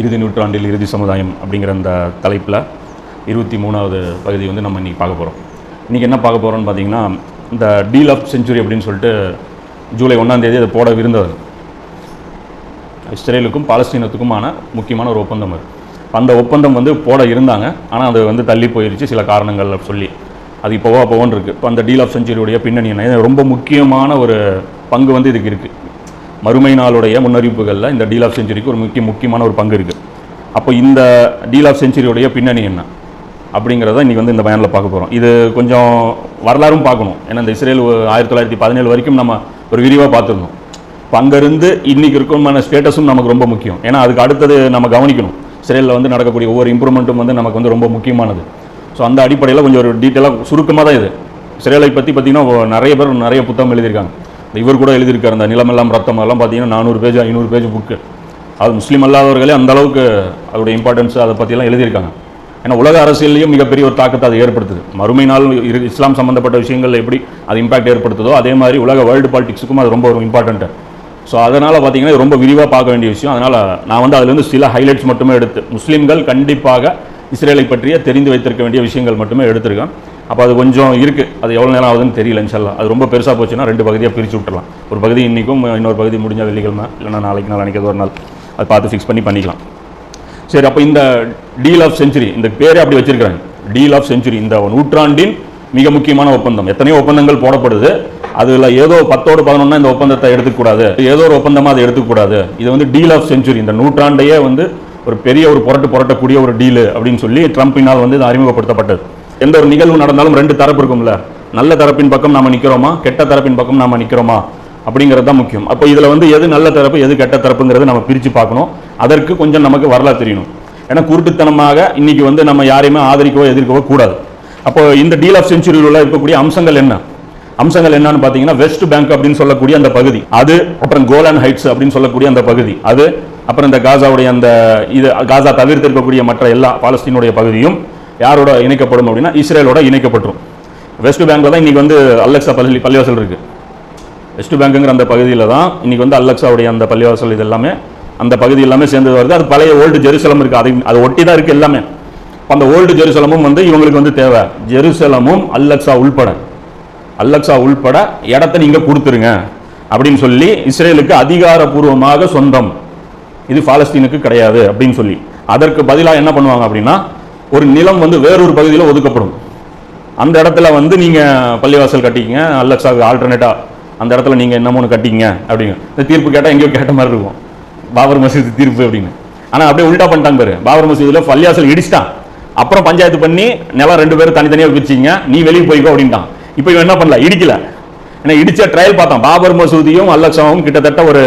இறுதி நூற்றாண்டில் இறுதி சமுதாயம் அப்படிங்கிற அந்த தலைப்பில் இருபத்தி மூணாவது பகுதி வந்து நம்ம இன்றைக்கி பார்க்க போகிறோம் இன்றைக்கி என்ன பார்க்க போகிறோம்னு பார்த்தீங்கன்னா இந்த டீல் ஆஃப் செஞ்சுரி அப்படின்னு சொல்லிட்டு ஜூலை ஒன்றாந்தேதி அதை போட விருந்தவர். இஸ்ரேலுக்கும் பாலஸ்தீனத்துக்குமான முக்கியமான ஒரு ஒப்பந்தம் அது. அந்த ஒப்பந்தம் வந்து போட இருந்தாங்க. ஆனால் அது வந்து தள்ளி போயிருச்சு சில காரணங்கள் சொல்லி. அது இப்போவா போவோன்னு இருக்குது இப்போ அந்த டீல் ஆஃப் செஞ்சுரியுடைய பின்னணி என்ன ரொம்ப முக்கியமான ஒரு பங்கு வந்து இதுக்கு இருக்குது மறுமை நாளுடைய முன்னறிவிப்புகளில் இந்த டீல் ஆஃப் செஞ்சுரிக்கு ஒரு முக்கிய முக்கியமான ஒரு பங்கு இருக்குது அப்போ இந்த டீல் ஆஃப் செஞ்சுரியுடைய பின்னணி என்ன? அப்படிங்கிறத இன்றைக்கி வந்து இந்த பயனில் பார்க்க போகிறோம் இது கொஞ்சம் வரலாறும் பார்க்கணும். ஏன்னா இந்த இஸ்ரேல் ஆயிரத்தி தொள்ளாயிரத்தி பதினேழு வரைக்கும் நம்ம ஒரு விரிவாக பார்த்துருந்தோம். இப்போ அங்கேருந்து இன்றைக்கி இருக்கமான ஸ்டேட்டஸும் நமக்கு ரொம்ப முக்கியம். ஏன்னா அதுக்கு அடுத்தது நம்ம கவனிக்கணும். இஸ்ரேலில் வந்து நடக்கக்கூடிய ஒவ்வொரு இம்ப்ரூவ்மெண்ட்டும் வந்து நமக்கு வந்து ரொம்ப முக்கியமானது. ஸோ அந்த அடிப்படையில் கொஞ்சம் ஒரு டீட்டெயிலாக சுருக்கமாக தான் இது. இஸ்ரேலை பற்றி பார்த்திங்கன்னா நிறைய பேர் நிறைய புத்தகம் எழுதியிருக்காங்க. இவர் கூட எழுதியிருக்கார் அந்த நிலமெல்லாம் ரத்தம் எல்லாம் பார்த்தீங்கன்னா நானூறு பேஜ் ஐநூறு பேஜ் புக்கு அது முஸ்லீம் அல்லாதவர்களே அந்த அளவுக்கு அதோட இம்பார்ட்டன்ஸ் அதை பற்றிலாம் எழுதியிருக்காங்க. ஏன்னா உலக அரசியல்லையும் மிகப்பெரிய ஒரு தாக்கத்தை அது ஏற்படுத்துது. மறுமை நாள் இரு- இஸ்லாம் சம்மந்தப்பட்ட விஷயங்கள் எப்படி அது இம்பாக்ட் ஏற்படுத்துதோ அதே மாதிரி உலக வேர்ல்டு பாலிடிக்ஸுக்கும் அது ரொம்ப ஒரு இம்பார்ட்டன்ட்டு ஸோ அதனால் பார்த்தீங்கன்னா ரொம்ப விரிவாக பார்க்க வேண்டிய விஷயம். அதனால் நான் வந்து அதுலேருந்து சில ஹைலைட்ஸ் மட்டுமே எடுத்து முஸ்லீம்கள் கண்டிப்பாக இஸ்ரேலை பற்றிய தெரிந்து வைத்திருக்க வேண்டிய விஷயங்கள் மட்டுமே எடுத்திருக்கேன். அப்போ அது கொஞ்சம் இருக்குது அது எவ்வளோ நேரம் ஆகுதுன்னு தெரியல இன்ஷால்லா அது ரொம்ப பெருசாக போச்சுன்னா ரெண்டு பகுதியாக பிரித்து விட்டுலாம் ஒரு பகுதி இன்றைக்கும் இன்னொரு பகுதி முடிஞ்ச வெள்ளிக்கிழமை இல்லைன்னா நாளைக்கு நாள் அன்றைக்கி ஒரு நாள். அது பார்த்து ஃபிக்ஸ் பண்ணி பண்ணிக்கலாம். சரி அப்போ இந்த டீல் ஆஃப் செஞ்சுரி இந்த பேரே அப்படி வச்சுருக்கிறாங்க. டீல் ஆஃப் செஞ்சுரி இந்த நூற்றாண்டின் மிக முக்கியமான ஒப்பந்தம். எத்தனையோ ஒப்பந்தங்கள் போடப்படுது. அதில் ஏதோ பத்தோடு பதினொன்னா இந்த ஒப்பந்தத்தை எடுத்துக்கூடாது. ஏதோ ஒரு ஒப்பந்தமாக அதை எடுத்துக்கூடாது. இது வந்து டீல் ஆஃப் செஞ்சுரி இந்த நூற்றாண்டையே வந்து ஒரு பெரிய ஒரு புரட்டு புரட்டக்கூடிய ஒரு டீலு அப்படின்னு சொல்லி ட்ரம்பினால் வந்து இது அறிமுகப்படுத்தப்பட்டது. எந்த ஒரு நிகழ்வு நடந்தாலும் ரெண்டு தரப்பு இருக்கும்ல. நல்ல தரப்பின் பக்கம் நாம் நிற்கிறோமா கெட்ட தரப்பின் பக்கம் நாம் நிற்கிறோமா அப்படிங்கிறது தான் முக்கியம். அப்போ இதில் வந்து எது நல்ல தரப்பு எது கெட்ட தரப்புங்கிறத நம்ம பிரித்து பார்க்கணும். அதற்கு கொஞ்சம் நமக்கு வரலாறு தெரியணும். ஏன்னா குருட்டுத்தனமாக இன்றைக்கி வந்து நம்ம யாரையுமே ஆதரிக்கவோ எதிர்க்கவோ கூடாது. அப்போ இந்த டீல் ஆஃப் செஞ்சுரியில் உள்ள இருக்கக்கூடிய அம்சங்கள் என்ன? அம்சங்கள் என்னன்னு பார்த்தீங்கன்னா வெஸ்ட் பேங்க் அப்படின்னு சொல்லக்கூடிய அந்த பகுதி. அது அப்புறம் கோலான் ஹைட்ஸ் அப்படின்னு சொல்லக்கூடிய அந்த பகுதி. அது அப்புறம் இந்த காசாவுடைய அந்த இது காசா தவிர்த்து இருக்கக்கூடிய மற்ற எல்லா பாலஸ்தீனுடைய பகுதியும் யாரோட இணைக்கப்படும் அப்படின்னா இஸ்ரேலோட இணைக்கப்பட்டுரும். வெஸ்ட் பேங்க்கில் தான் இன்றைக்கி வந்து அலெக்ஸா பள்ளி பள்ளிவாசல் இருக்குது வெஸ்ட் பேங்குங்கிற அந்த பகுதியில் தான் இன்றைக்கி வந்து அலெக்ஸாவுடைய அந்த பள்ளிவாசல் இது எல்லாமே அந்த பகுதி எல்லாமே சேர்ந்து வருது. அது பழைய ஓல்டு ஜெருசலம் இருக்குது அதை அதை ஒட்டி தான் இருக்குது எல்லாமே. அந்த ஓல்டு ஜெருசலமும் வந்து இவங்களுக்கு வந்து தேவை. ஜெருசலமும் அல்லக்ஸா உள்பட. அல்லக்ஸா உள்பட இடத்த நீங்கள் கொடுத்துருங்க அப்படின்னு சொல்லி இஸ்ரேலுக்கு அதிகாரப்பூர்வமாக சொந்தம். இது பாலஸ்தீனுக்கு கிடையாது அப்படின்னு சொல்லி. அதற்கு பதிலாக என்ன பண்ணுவாங்க அப்படின்னா ஒரு நிலம் வந்து வேறொரு பகுதியில் ஒதுக்கப்படும். அந்த இடத்துல வந்து நீங்கள் பள்ளிவாசல் கட்டிக்கங்க அல்லக்ஸாவுக்கு ஆல்டர்னேட்டாக அந்த இடத்துல நீங்கள் என்னமோன்னு கட்டிங்க அப்படிங்க இந்த தீர்ப்பு கேட்டால் எங்கேயோ கேட்ட மாதிரி இருக்கும். பாபர் மசீது தீர்ப்பு அப்படின்னு. ஆனால் அப்படியே உல்டா பண்ணிட்டாங்க பாரு. பாபர் மசீதியில் பள்ளிவாசல் இடிச்சிட்டான். அப்புறம் பஞ்சாயத்து பண்ணி நிலம் ரெண்டு பேரும் தனித்தனியாக பிரிச்சிங்க நீ வெளியே போய்க்கோ அப்படின்ட்டான். இப்போ இவன் என்ன பண்ணல? இடிக்கல. ஏன்னா இடிச்ச ட்ரையல் பார்த்தான். பாபர் மசூதியும் அல்லக்ஷாவும் கிட்டத்தட்ட ஒரு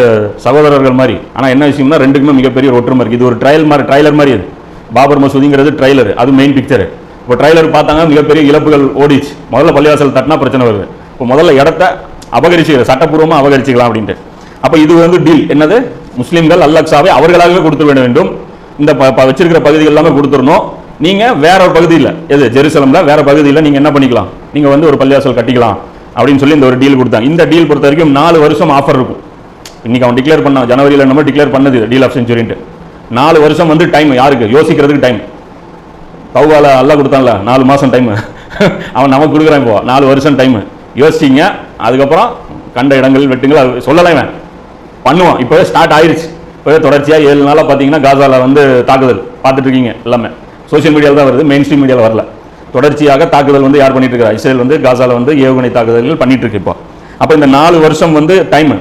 சகோதரர்கள் மாதிரி. ஆனால் என்ன விஷயம்னா ரெண்டுக்குமே மிகப்பெரிய ஒற்றுமை இருக்குது இது ஒரு ட்ரையல் மாதிரி ட்ரைலர் மாதிரி அது. பாபர் மசூதிங்கிறது ட்ரைலர் அது மெயின் பிக்சர் இப்போ ட்ரைலர் பார்த்தாங்க மிகப்பெரிய இழப்புகள் ஓடிச்சு முதல்ல பள்ளிவாசல் தட்டினா பிரச்சனை வருது. இப்போ முதல்ல இடத்த அபகரிச்சு சட்டப்பூர்வமாக அபகரிச்சுக்கலாம் அப்படின்ட்டு. அப்போ இது வந்து டீல் என்னது? முஸ்லீம்கள் அல்லக்ஸாவை அவர்களாகவே கொடுத்து விட வேண்டும். இந்த ப- ப- வச்சிருக்கிற பகுதிகள் எல்லாமே கொடுத்துடணும். நீங்கள் வேற ஒரு பகுதியில் எது? ஜெருசலம்ல வேற பகுதியில் நீங்கள் என்ன பண்ணிக்கலாம்? நீங்கள் வந்து ஒரு பள்ளிவாசல் கட்டிக்கலாம் அப்படின்னு சொல்லி இந்த ஒரு டீல் கொடுத்தாங்க. இந்த டீல் பொறுத்த வரைக்கும் நாலு வருஷம் ஆஃபர் இருக்கும். இன்னைக்கு அவன் டிக்ளேர் பண்ணான். ஜனவரியில் நம்ம டிக்ளேர் பண்ணது டீல் ஆஃப் செஞ்சுரின்ட்டு நாலு வருஷம் வந்து டைம் யாருக்கு? யோசிக்கிறதுக்கு டைம் தௌவால அல்லா கொடுத்தான்ல நாலு மாதம் டைம் அவன் நமக்கு கொடுக்குறான் இப்போ நாலு வருஷம் டைம் யோசிச்சிங்க அதுக்கப்புறம் கண்ட இடங்கள் வெட்டுங்கள் அது சொல்லலை இவன். பண்ணுவான் இப்போவே ஸ்டார்ட் ஆயிடுச்சு இப்போவே தொடர்ச்சியாக ஏழு நாளாக பார்த்தீங்கன்னா காசாவில் வந்து தாக்குதல் பார்த்துட்ருக்கீங்க எல்லாமே. சோஷியல் மீடியாவில் தான் வருது மெயின் ஸ்ட்ரீம் மீடியாவில் வரல. தொடர்ச்சியாக தாக்குதல் வந்து யார் பண்ணிட்டு இருக்கா? இஸ்ரேல் வந்து காசாவில் வந்து ஏவுகணை தாக்குதல்கள் பண்ணிட்டு இருக்கு இப்போ. அப்போ இந்த நாலு வருஷம் வந்து டைம்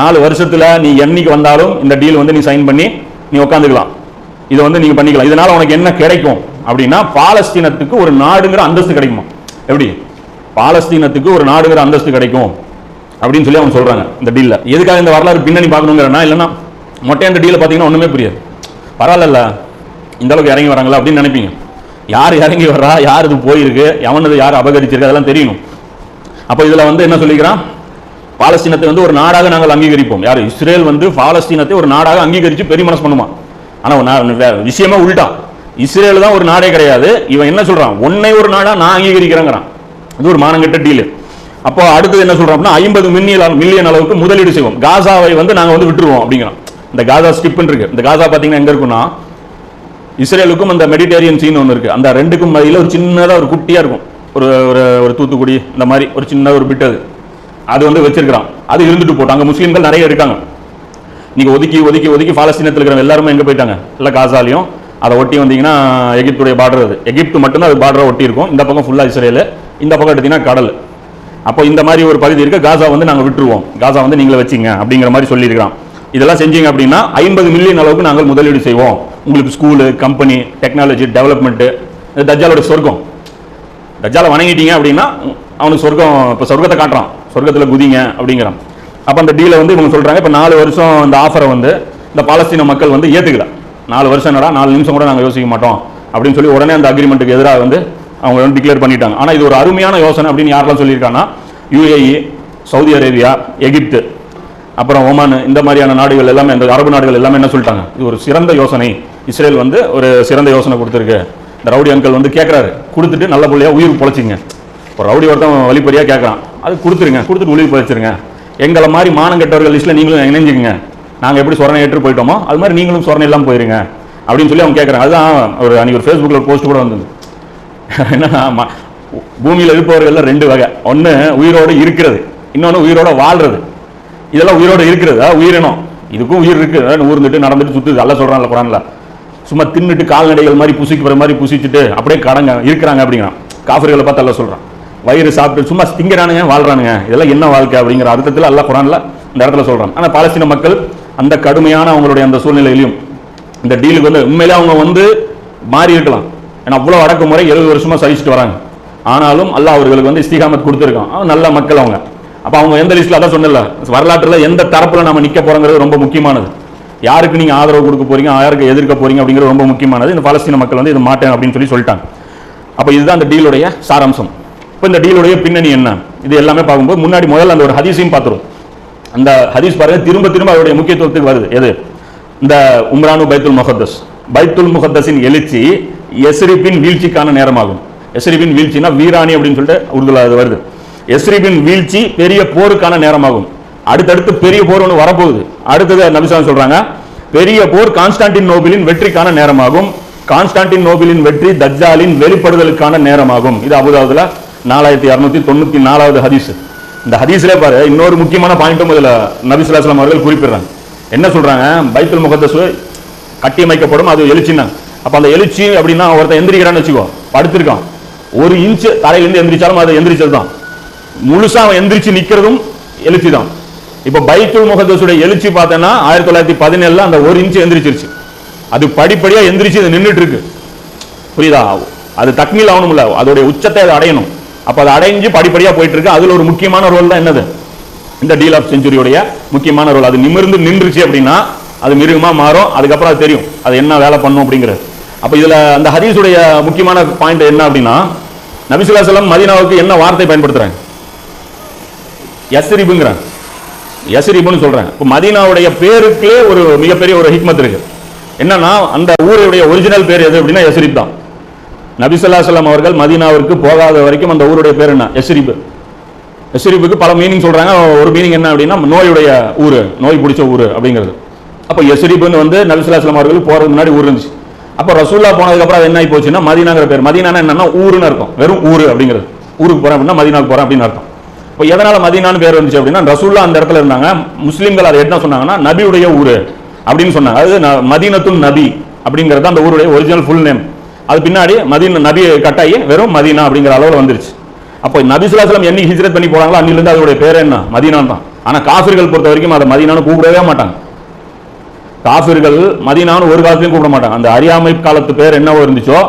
நாலு வருஷத்தில் நீ என்னைக்கு வந்தாலும் இந்த டீல் வந்து நீ சைன் பண்ணி நீ உட்காந்துக்கலாம் இதை வந்து நீங்க பண்ணிக்கலாம். இதனால உனக்கு என்ன கிடைக்கும் அப்படின்னா பாலஸ்தீனத்துக்கு ஒரு நாடுங்கிற அந்தஸ்து கிடைக்குமா? எப்படி? பாலஸ்தீனத்துக்கு ஒரு நாடுங்கிற அந்தஸ்து கிடைக்கும் அப்படின்னு சொல்லி அவங்க சொல்றாங்க இந்த டீல்ல எதுக்காக இந்த வரலாறு பின்னணி பார்க்கணுங்கிறனா இல்லைன்னா மொட்டை அந்த டீல பார்த்தீங்கன்னா ஒண்ணுமே புரியாது. பரவாயில்ல இந்த அளவுக்கு இறங்கி வராங்களா அப்படின்னு நினைப்பீங்க. யார் இறங்கி வர்றா? யார் இது போயிருக்கு? எவனது யார் அபகரிச்சிருக்கு? அதெல்லாம் தெரியணும். அப்போ இதுல வந்து என்ன சொல்லிக்கிறான்? பாலஸ்தீனத்தை வந்து ஒரு நாடாக நாங்கள் அங்கீகரிப்போம். யார்? இஸ்ரேல் வந்து பாலஸ்தீனத்தை ஒரு நாடாக அங்கீகரித்து பெரிய மனசு பண்ணுமா? ஆனால் நான் விஷயமா உள்டா. இஸ்ரேல் தான் ஒரு நாடே கிடையாது. இவன் என்ன சொல்கிறான் ஒன்னை ஒரு நாடாக நான் அங்கீகரிக்கிறேங்கிறான். இது ஒரு மானங்கெட்ட டீலு அப்போ அடுத்தது என்ன சொல்கிறோம் அப்படின்னா ஐம்பது மில்லியன் மில்லியன் அளவுக்கு முதலீடு செய்வோம். காசாவை வந்து நாங்கள் வந்து விட்டுருவோம் அப்படிங்கிறோம் இந்த காசா ஸ்டிப்னு இருக்கு. இந்த காசா பார்த்தீங்கன்னா எங்கே இருக்குன்னா இஸ்ரேலுக்கும் அந்த மெடிடேரியன் சீன் ஒன்று இருக்குது அந்த ரெண்டுக்கும் மதியில் ஒரு சின்னதாக ஒரு குட்டியாக இருக்கும். ஒரு ஒரு ஒரு தூத்துக்குடி இந்த மாதிரி ஒரு சின்ன ஒரு பிட் அது. அது வந்து வச்சிருக்கிறான். அது இருந்துட்டு போட்டோம் அங்கே முஸ்லீம்கள் நிறைய இருக்காங்க. நீங்கள் ஒதுக்கி ஒதுக்கி ஒதுக்கி பாலஸ்தீனத்தில் இருக்கிற எல்லாருமே எங்கே போயிட்டாங்க? இல்லை காசாலையும். அதை ஒட்டி வந்தீங்கன்னா எகிப்துடைய பார்டர் அது. எகிப்து மட்டும்தான் அது பார்டரை ஒட்டி இருக்கும். இந்த பக்கம் ஃபுல்லாக இஸ்ரேலு. இந்த பக்கம் எடுத்தீங்கன்னா கடல். அப்போ இந்த மாதிரி ஒரு பகுதி இருக்குது காசா வந்து நாங்கள் விட்டுருவோம். காசா வந்து நீங்களே வச்சிங்க அப்படிங்கிற மாதிரி சொல்லியிருக்கிறான். இதெல்லாம் செஞ்சீங்க அப்படின்னா ஐம்பது மில்லியன் அளவுக்கு நாங்கள் முதலீடு செய்வோம். உங்களுக்கு ஸ்கூலு கம்பெனி டெக்னாலஜி டெவலப்மெண்ட்டு தஜாலோட சொர்க்கம். தஜாலை வணங்கிட்டீங்க அப்படின்னா அவனுக்கு சொர்க்கம் இப்போ சொர்க்கத்தை காட்டுறான். சொர்க்கத்தில் குதிங்க அப்படிங்கிறான். அப்போ அந்த டீலை வந்து இவங்க சொல்கிறாங்க இப்போ நாலு வருஷம் இந்த ஆஃபரை வந்து இந்த பாலஸ்தீன மக்கள் வந்து ஏற்றுக்கல நாலு வருஷம் என்னடா நாலு நிமிஷம் கூட நாங்கள் யோசிக்க மாட்டோம் அப்படின்னு சொல்லி உடனே அந்த அக்ரிமெண்ட்டுக்கு எதிராக வந்து அவங்க வந்து டிக்ளேர் பண்ணிட்டாங்க. ஆனால் இது ஒரு அருமையான யோசனை அப்படின்னு யாரெல்லாம் சொல்லியிருக்காங்கன்னா யுஏஇ சவுதி அரேபியா எகிப்து அப்புறம் ஒமான் இந்த மாதிரியான நாடுகள் எல்லாமே இந்த அரபு நாடுகள் எல்லாமே என்ன சொல்லிட்டாங்க? இது ஒரு சிறந்த யோசனை. இஸ்ரேல் வந்து ஒரு சிறந்த யோசனை கொடுத்துருக்கு. இந்த ரவுடி அங்கிள் வந்து கேட்குறாரு கொடுத்துட்டு நல்ல பிள்ளையாக உயிர் பொழைச்சிங்க. ஒரு ரவுடி ஒருத்தன் வழிப்பறியாக கேட்குறான் அது கொடுத்துருங்க கொடுத்துட்டு உயிர் பதிச்சிருங்க எங்களை மாதிரி மானம் கெட்டவர்கள் லிஸ்ட்டில் நீங்களும் இணைஞ்சுங்க நாங்கள் எப்படி சொரணை ஏற்று போயிட்டோமோ அது மாதிரி நீங்களும் சொரணை இல்லாமல் போயிருங்க. அப்படின்னு சொல்லி அவங்க கேட்குறாங்க அதுதான் ஒரு அன்றைக்கி ஒரு ஃபேஸ்புக்கில் ஒரு போஸ்ட் கூட வந்தது. என்னன்னா பூமியில் இருப்பவர்கள் ரெண்டு வகை. ஒன்று உயிரோடு இருக்கிறது இன்னொன்று உயிரோட வாழ்றது. இதெல்லாம் உயிரோட இருக்கிறது உயிரினம். இதுக்கும் உயிர் இருக்குது ஊர்ந்துட்டு நடந்துட்டு சுத்துது. அல்ல சொல்றான்ல குரான்ல. சும்மா தின்னுட்டு கால்நடைகள் மாதிரி புசிக்கிற மாதிரி புசிச்சுட்டு அப்படியே கடங்க இருக்கிறாங்க அப்படிங்கிறான். காஃபர்களை பார்த்து எல்லாம் சொல்கிறான் வயிறு சாப்பிட்டு சும்மா திங்கிறானுங்க வாழ்றானுங்க. இதெல்லாம் என்ன வாழ்க்கை அப்படிங்கிற அர்த்தத்தில் அல்ல குரானில் இந்த இடத்துல சொல்கிறான் ஆனால் பாலஸ்தீன மக்கள் அந்த கடுமையான அவங்களுடைய அந்த சூழ்நிலையிலையும் இந்த டீலுக்கு வந்து உண்மையிலே அவங்க வந்து மாறி இருக்கலாம். ஏன்னா அவ்வளோ அடக்குமுறை எழுபது வருஷமாக சகிச்சுட்டு வராங்க. ஆனாலும் அல்லாஹ் அவர்களுக்கு வந்து இஸ்திகாமத் கொடுத்துருக்கான். அவன் நல்ல மக்கள் அவங்க. அப்போ அவங்க எந்த லிஸ்ட்டில் அதான் சொன்னல வரலாற்றில் எந்த தரப்பில் நம்ம நிற்க போகிறோங்கிறது ரொம்ப முக்கியமானது. யாருக்கு நீங்கள் ஆதரவு கொடுக்க போறீங்க யாருக்கு எதிர்க்க போறீங்க அப்படிங்கிறது ரொம்ப முக்கியமானது. இந்த பாலஸ்தீன மக்கள் வந்து இது மாட்டேன் அப்படின்னு சொல்லி சொல்லிட்டாங்க. அப்போ இதுதான் அந்த டீலுடைய சாராம்சம். இப்போ இந்த டீலுடைய பின்னணி என்ன? இது எல்லாமே பார்க்கும்போது முன்னாடி முதல்ல அந்த ஒரு ஹதீஸையும் பார்த்துரும். அந்த ஹதீஸ் பாருங்க திரும்ப திரும்ப அவருடைய முக்கியத்துவத்துக்கு வருது. எது? இந்த உம்ரானு பைத்துல் முகத்தஸ். பைத்துல் முகத்தஸின் எழுச்சி எஸ்ரிபின் வீழ்ச்சிக்கான நேரமாகும். எஸ்ரிபின் வீழ்ச்சினா வீராணி அப்படின்னு சொல்லிட்டு உருதுல அது வருது. எஸ்ரிபின் வீழ்ச்சி பெரிய போருக்கான நேரமாகும். அடுத்தடுத்து பெரிய போர் ஒன்று வரப்போகுது. அடுத்தது நபிசாமி சொல்றாங்க பெரிய போர் கான்ஸ்டான்டின் நோபிலின் வெற்றிக்கான நேரமாகும். கான்ஸ்டான்டின் நோபிலின் வெற்றி தஜ்ஜாலின் வெளிப்படுதலுக்கான நேரமாகும். இது அபுதாபுல நாலாயிரத்தி இரநூத்தி தொண்ணூத்தி நாலாவது ஹதீஸ். இந்த ஹதீஸ்ல பாரு இன்னொரு முக்கியமான பாயிண்ட்டும் இதுல நபிசுல்லாஸ்லாம் அவர்கள் குறிப்பிடுறாங்க. என்ன சொல்றாங்க? பைத்துல் முகத்தஸ் கட்டியமைக்கப்படும் அது எழுச்சின்னா. அப்ப அந்த எழுச்சி அப்படின்னா ஒருத்தன் எந்திரிக்கிறான்னு வச்சுக்கோ படுத்திருக்கான். ஒரு இன்ச் தரையிலிருந்து எந்திரிச்சாலும் அது எந்திரிச்சது தான் முழுசா அவன் எந்திரிச்சு நிக்கிறதும் எழுச்சி தான் இப்ப பைத்துல் முகத்தஸுடைய எழுச்சி பார்த்தேன்னா ஆயிரத்தி தொள்ளாயிரத்தி பதினேழுல அந்த ஒரு இன்ச் எந்திரிச்சிருச்சு. அது படிப்படியா எந்திரிச்சு இது நின்றுட்டு இருக்கு. புரியுதா? அது தக்மீல் ஆகணும்ல அதோடைய உச்சத்தை அதை அடையணும். அப்ப அதை அடைஞ்சு படிப்படியா போயிட்டு இருக்கு அதுல ஒரு முக்கியமான ரோல் தான் என்னது? இந்த டீல் ஆஃப் செஞ்சுரியுடைய முக்கியமான ரோல் அது நிமிர்ந்து நின்றுச்சு அப்படின்னா அது மிருகமா மாறும். அதுக்கப்புறம் அது தெரியும். அது என்ன வேலை பண்ணும் அப்படிங்கிறது. அப்ப இதுல அந்த ஹதீஸுடைய முக்கியமான பாயிண்ட் என்ன அப்படின்னா நபிசுல்லா செல்லம் மதீனாவுக்கு என்ன வார்த்தை பயன்படுத்துறாங்க? யஸ்ரிபுங்கிறாங்க. யஸ்ரிபுன்னு சொல்றேன் இப்போ மதீனாவுடைய பேருக்கே ஒரு மிகப்பெரிய ஒரு ஹிக்மத் இருக்கு. என்னன்னா அந்த ஊருடைய ஒரிஜினல் பேர் எது அப்படின்னா யஸ்ரிப் தான். நபிசல்லா சொல்லம் அவர்கள் மதீனாவிற்கு போகாத வரைக்கும் அந்த ஊருடைய பேர் என்ன? யஸ்ரிப். யஸ்ரிப்புக்கு பல மீனிங் சொல்றாங்க. ஒரு மீனிங் என்ன அப்படின்னா நோயுடைய ஊர் நோய் பிடிச்ச ஊர் அப்படிங்கிறது. அப்போ யஸ்ரிப்புன்னு வந்து நபிசுல்லா சொல்லம் அவர்கள் போறதுக்கு முன்னாடி ஊர் இருந்துச்சு. அப்போ ரசூல்லா போனதுக்கப்புறம் அது என்ன ஆகி போச்சுன்னா மதீனாங்கிற பேர். மதீனானா என்னன்னா ஊருன்னு இருக்கும் வெறும் ஊர் அப்படிங்கிறது. ஊருக்கு போறேன் அப்படின்னா மதீனாவுக்கு போறேன் அப்படின்னு அர்த்தம். இப்போ எதனால மதீனான்னு பேர் வந்துச்சு அப்படின்னா ரசூல்லா அந்த இடத்துல இருந்தாங்க. முஸ்லீம்கள் அதை என்ன சொன்னாங்கன்னா நபியுடைய ஊர் அப்படின்னு சொன்னாங்க. அது ந- மதீனத்துல் நபி அப்படிங்கிறது அந்த ஊருடைய ஒரிஜினல் ஃபுல் நேம் அது பின்னாடி மதீன நபி கட்டாயி வெறும் மதீனா அப்படிங்கிற அளவில் வந்துருச்சு. அப்போ நபி சுல்லாஸ்லாம் என்னைக்கு ஹிஜ்ரத் பண்ணி போறாங்களோ அன்னிலிருந்து அதோடைய பேர் என்ன? மதீனான் தான். ஆனால் காஃபிர்கள் பொறுத்த வரைக்கும் அதை மதீனான்னு கூப்பிடவே மாட்டாங்க. காஃபிர்கள் மதீனான்னு ஒரு காலத்திலையும் கூப்பிட மாட்டாங்க. அந்த அறியாமை காலத்து பேர் என்னவோ இருந்துச்சோ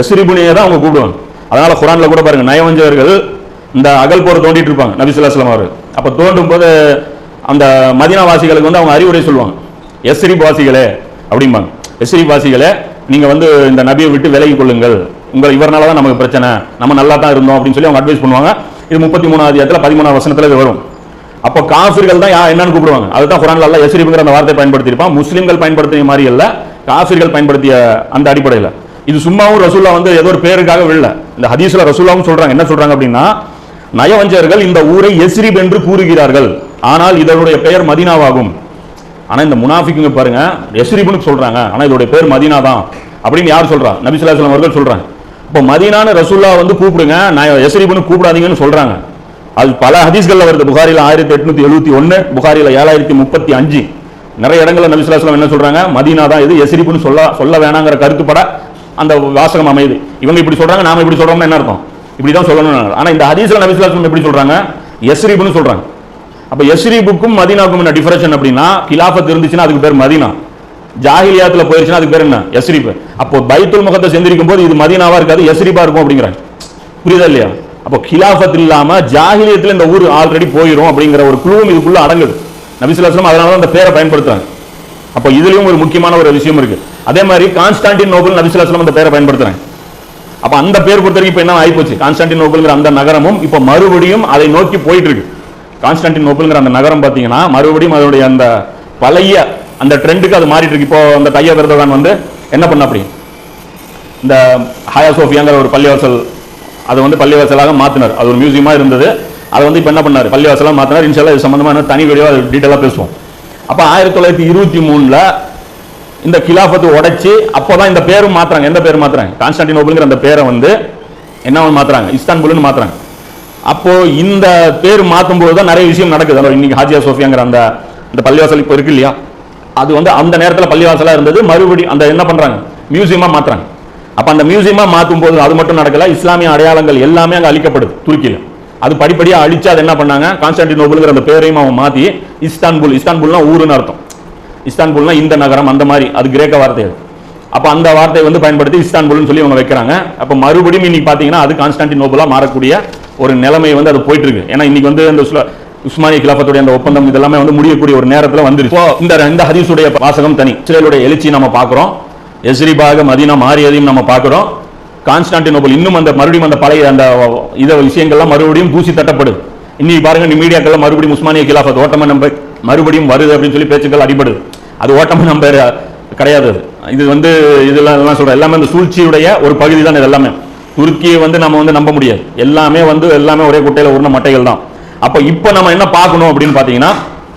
எஸ்ரிபுனியை தான் அவங்க கூப்பிடுவாங்க. அதனால குரானில் கூட பாருங்க நயவஞ்சவர்கள் இந்த அகல் போர் தோண்டிட்டு இருப்பாங்க நபி ஸல்லல்லாஹு அவர்கள். அப்போ தோண்டும் போது அந்த மதீனா வாசிகளுக்கு வந்து அவங்க அறிவுரை சொல்லுவாங்க. எஸ்ரிப் வாசிகளே அப்படிம்பாங்க. எஸ்ரிப் வாசிகளே நீங்கள் வந்து இந்த நபியை விட்டு விலகி கொள்ளுங்கள். உங்கள் இவர்னால தான் நமக்கு பிரச்சனை. நம்ம நல்லா தான் இருந்தோம் அப்படின்னு சொல்லி அவங்க அட்வைஸ் பண்ணுவாங்க. இது முப்பத்தி மூணாவது அதிகாரத்தில் பதிமூணாவது வசனத்தில் இது வரும். அப்போ காஃபிர்கள் தான் யா- என்னன்னு கூப்பிடுவாங்க. அதுதான் குரான்ல அல்லாஹ் எஸ்ரிப்ங்கிற அந்த வார்த்தை பயன்படுத்தியிருப்பான். முஸ்லீம்கள் பயன்படுத்திய மாதிரி இல்லை காஃபிர்கள் பயன்படுத்திய அந்த அடிப்படையில். இது சும்மாவும் ரசூல்லா வந்து ஏதோ ஒரு பேருக்காக விழல. இந்த ஹதீஸ்ல ரசூல்லாவும் சொல்றாங்க. என்ன சொல்றாங்க அப்படின்னா நயவஞ்சகர்கள் இந்த ஊரை எஸ்ரிப் என்று கூறுகிறார்கள். ஆனால் இதனுடைய பெயர் மதீனாவாகும். ஆனால் இந்த முனாஃபிக்குங்க பாருங்க எஸ்ரிபுன்னு சொல்கிறாங்க ஆனால் இதோடைய பேர் மதீனா தான். அப்படின்னு யார் சொல்கிறா நபி அவர்கள் சொல்கிறாங்க இப்போ மதீனான ரசூல்லா வந்து கூப்பிடுங்க நான் எஸ்ரிபுன்னு கூப்பிடாதீங்கன்னு சொல்கிறாங்க அது பல ஹதீஸ்களில் வருது. புகாரியில் ஆயிரத்தி எட்நூத்தி எழுபத்தி ஒன்று புகாரியில் ஏழாயிரத்தி முப்பத்தி அஞ்சு. நிறைய இடங்களில் நபி என்ன சொல்கிறாங்க மதீனா தான் இது எஸ்ரிபுன்னு சொல்ல சொல்ல வேணாங்கிற கருத்துப்பட அந்த வாசகம் அமையுது. இவங்க இப்படி சொல்கிறாங்க நாம இப்படி சொல்கிறோம்னா என்ன அர்த்தம்? இப்படி தான் சொல்லணும் ஆனால் இந்த ஹதீஸ்ல நபி ஸல்லல்லாஹு எப்படி சொல்கிறாங்க எஸ்ரிபுன்னு சொல்கிறாங்க அப்ப எஸ்ரீபுக்கும் மதீனாவுக்கும் என்ன டிஃபரன்ஸ் அப்படின்னா கிலாஃபத் இருந்துச்சுன்னா அதுக்கு பேர் மதீனா. ஜாகிலியாத்தில் போயிருச்சுன்னா அதுக்கு பேர் என்ன? எஸ்ரிப் அப்போ பைத்துல் முகத்தை செந்திருக்கும் போது இது மதீனாவா இருக்காது எஸ்ரீபா இருக்கும் அப்படிங்கிறாங்க. புரியுதா இல்லையா? அப்போ கிலாஃபத் இல்லாம ஜாகிலியத்தில் இந்த ஊர் ஆல்ரெடி போயிரும் அப்படிங்கிற ஒரு குழுவும் இதுக்குள்ள அடங்குது. நபிசுல்லாஸ்லாம் அதனால தான் அந்த பேரை பயன்படுத்துறாங்க. அப்போ இதுலயும் ஒரு முக்கியமான ஒரு விஷயம் இருக்கு. அதே மாதிரி கான்ஸ்டான்டின் நோபல் நபிசுல்லாஸ்லாம் அந்த பேரை பயன்படுத்துறாங்க. அப்ப அந்த பேர் பொறுத்த வரைக்கும் இப்போ என்ன ஆயிப்போச்சு? கான்ஸ்டான்டின் நோபல்ங்கிற அந்த நகரமும் இப்போ மறுபடியும் அதை நோக்கி போயிட்டு இருக்கு. கான்ஸ்டன்டின் நோபல்ங்கிற அந்த நகரம் பார்த்தீங்கன்னா மறுபடியும் அதனுடைய அந்த பழைய அந்த ட்ரெண்டுக்கு அது மாறிட்டு இருக்கு. இப்போ அந்த தைய விரதவான் வந்து என்ன பண்ண அப்படி இந்த ஹயா சோஃபியாங்கிற ஒரு பள்ளிவாசல் அது வந்து பள்ளிவாசலாக மாத்தினார். அது ஒரு மியூசியமா இருந்தது. அதை வந்து இப்போ என்ன பண்ணார்? பள்ளிவாசலாக மாத்தினார். இன்ஷால்லா இது சம்பந்தமா தனி வீடியோ அது டீட்டெயிலாக பேசுவோம். அப்போ ஆயிரத்தி தொள்ளாயிரத்தி இருபத்தி மூணில் இந்த கிலாஃபத்து அப்போ தான் இந்த பேரும் மாத்துறாங்க. எந்த பேர் மாத்துறாங்க? கான்ஸ்டான்டினோபிள்ங்கிற அந்த பேரை வந்து என்ன மாத்துறாங்க? இஸ்தான்புல்னு மாத்துறாங்க. அப்போ இந்த பேர் மாற்றும் போது தான் நிறைய விஷயம் நடக்குது. இன்னைக்கு ஹாஜியா சோஃபியாங்கிற அந்த அந்த பள்ளிவாசல் இப்போ இருக்கு இல்லையா? அது வந்து அந்த நேரத்தில் பள்ளிவாசலாக இருந்தது. மறுபடி அந்த என்ன பண்றாங்க? மியூசியமா மாத்துறாங்க. அப்ப அந்த மியூசியமா மாற்றும் போது அது மட்டும் நடக்கல. இஸ்லாமிய அடையாளங்கள் எல்லாமே அங்கே அழிக்கப்படுது துருக்கியில். அது படிப்படியாக அழிச்சு அதை என்ன பண்ணாங்க? கான்ஸ்டான்டினோபிள்ங்கிற அந்த பேரையும் அவன் மாத்தி இஸ்தான்புல் இஸ்தான்புல்னா ஊருன்னு அர்த்தம். இஸ்தான்புல்னா இந்த நகரம் அந்த மாதிரி அது கிரேக்க வார்த்தை அது. அப்போ அந்த வார்த்தையை வந்து பயன்படுத்தி இஸ்தான்புல்னு சொல்லி அவங்க வைக்கிறாங்க. அப்போ மறுபடியும் இன்னைக்கு பார்த்தீங்கன்னா அது கான்ஸ்டான்டினோபிளா மாறக்கூடிய ஒரு நிலைமை வந்து அது போயிட்டு இருக்கு ஏன்னா இன்னைக்கு வந்து உஸ்ல- உஸ்மானிய கிலாபத்துடைய அந்த ஒப்பந்தம் இதெல்லாமே வந்து முடியக்கூடிய ஒரு நேரத்துல வந்துருச்சு. இந்த இந்த ஹதீஸுடைய வாசகம் தனி. இஸ்ரேலுடைய எழுச்சி நம்ம பார்க்கிறோம். எஸ்ரிபாக மதீனா மாறியதையும் நம்ம பார்க்கிறோம். கான்ஸ்டான்டினோபிள் இன்னும் அந்த மறுபடியும் அந்த பழைய அந்த இத விஷயங்கள்லாம் மறுபடியும் தூசி தட்டப்படுது. இன்னைக்கு பாருங்க நீ மீடியாக்கள்ல மறுபடியும் உஸ்மானிய கிலாஃபத் ஓட்டம நம்ப மறுபடியும் வருது அப்படின்னு சொல்லி பேச்சுக்கள் அடிபடுது. அது ஓட்டம நம்ப கிடையாது. அது. இது வந்து இதெல்லாம் எல்லாம் சொல்றேன். எல்லாமே இந்த சூழ்ச்சியுடைய ஒரு பகுதி தான் இது எல்லாமே. துருக்கியை வந்து நம்ம வந்து நம்ப முடியாது. எல்லாமே வந்து எல்லாமே ஒரே குட்டையில் உருண மட்டைகள் தான். அப்போ இப்போ நம்ம என்ன பார்க்கணும் அப்படின்னு பார்த்தீங்கன்னா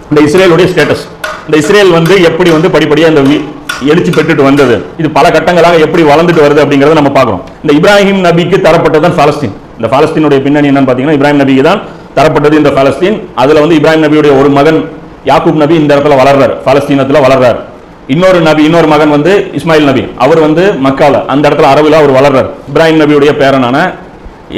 இந்த இஸ்ரேலுடைய ஸ்டேட்டஸ் இந்த இஸ்ரேல் வந்து எப்படி வந்து படிப்படியாக இந்த வி- எழுச்சி பெற்றுட்டு வந்தது? இது பல கட்டங்களாக எப்படி வளர்ந்துட்டு வருது அப்படிங்கிறத நம்ம பார்க்கணும். இந்த இப்ராஹிம் நபிக்கு தரப்பட்டதுதான் பாலஸ்தீன். இந்த பாலஸ்தீனுடைய பின்னணி என்னன்னு பார்த்தீங்கன்னா இப்ராஹிம் நபிக்கு தான் தரப்பட்டது இந்த பாலஸ்தீன். அதில் வந்து இப்ராஹிம் நபியுடைய ஒரு மகன் யாக்கூப் நபி இந்த இடத்துல வளர்றாரு. பாலஸ்தீனத்தில் வளர்றாரு. இன்னொரு நபி இன்னொரு மகன் வந்து இஸ்மாயில் நபி. அவர் வந்து மக்கால. அந்த இடத்துல அரவில் அவர் வளர்றார். இப்ராஹிம் நபியுடைய பேரனான